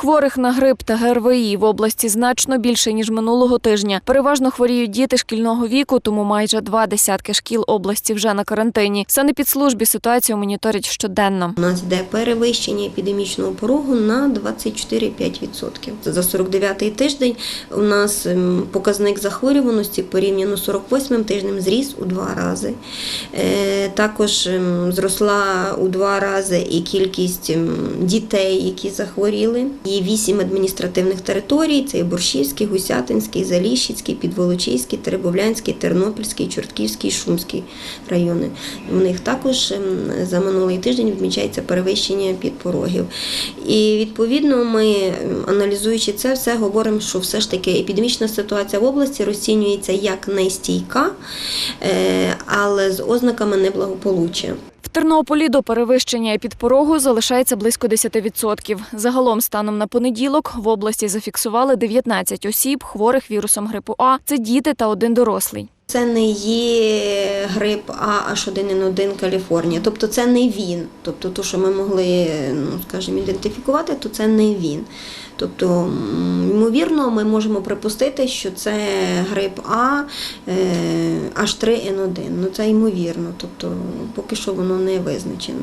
Хворих на грип та ГРВІ в області значно більше ніж минулого тижня. Переважно хворіють діти шкільного віку, тому майже два десятки шкіл області вже на карантині. Санепідслужбі ситуацію моніторять щоденно. У нас йде перевищення епідемічного порогу на 24,5%. За 49-й тиждень у нас ем, показник захворюваності порівняно з 48-м тижнем зріс у два рази. Е, Також ем, зросла у два рази і кількість ем, дітей, які захворіли. Є вісім адміністративних територій: це і Борщівський, Гусятинський, Заліщицький, Підволочиський, Теребовлянський, Тернопільський, Чортківський, Шумський райони. У них також ем, за минулий тиждень відмічається перевищення підпорогів. І відповідно ми, ем, аналізуючи це все, говоримо, що все ж таки епідемічна ситуація в області розцінюється як нестійка, е, але з ознаками неблагополуччя. Тернополі до перевищення епідпорогу залишається близько 10%. Загалом, станом на понеділок, в області зафіксували 19 осіб, хворих вірусом грипу А. Це діти та один дорослий. Це не є грип А H1N1 Каліфорнія. Тобто це не він. Тобто, то, що ми могли, ну скажімо, ідентифікувати, то це не він. Тобто, ймовірно, ми можемо припустити, що це грип А е, H3N1. Ну це ймовірно. Тобто, поки що воно не визначено.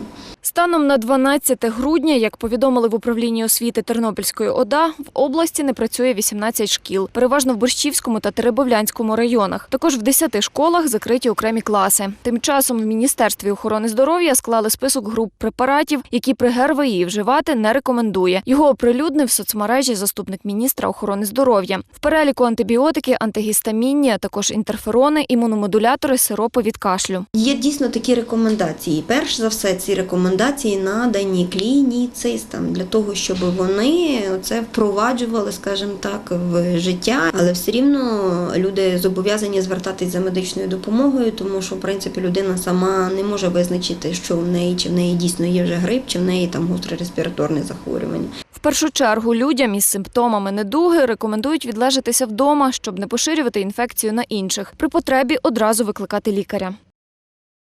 Станом на 12 грудня, як повідомили в управлінні освіти Тернопільської ОДА, в області не працює 18 шкіл, переважно в Борщівському та Теребовлянському районах. Також в 10 школах закриті окремі класи. Тим часом в Міністерстві охорони здоров'я склали список груп препаратів, які при ГРВІ вживати не рекомендує. Його оприлюднив в соцмережі заступник міністра охорони здоров'я. В переліку антибіотики, антигістамінні, а також інтерферони, імуномодулятори, сиропи від кашлю. Є дійсно такі рекомендації. Перш за все, ці рекомендації надані клініцистам для того, щоб вони це впроваджували, скажімо так, в життя. Але все рівно люди зобов'язані звертатись за медичною допомогою, тому що в принципі людина сама не може визначити, що в неї чи в неї дійсно є вже грип, чи в неї там гостре респіраторне захворювання. В першу чергу людям із симптомами недуги рекомендують відлежатися вдома, щоб не поширювати інфекцію на інших. При потребі одразу викликати лікаря.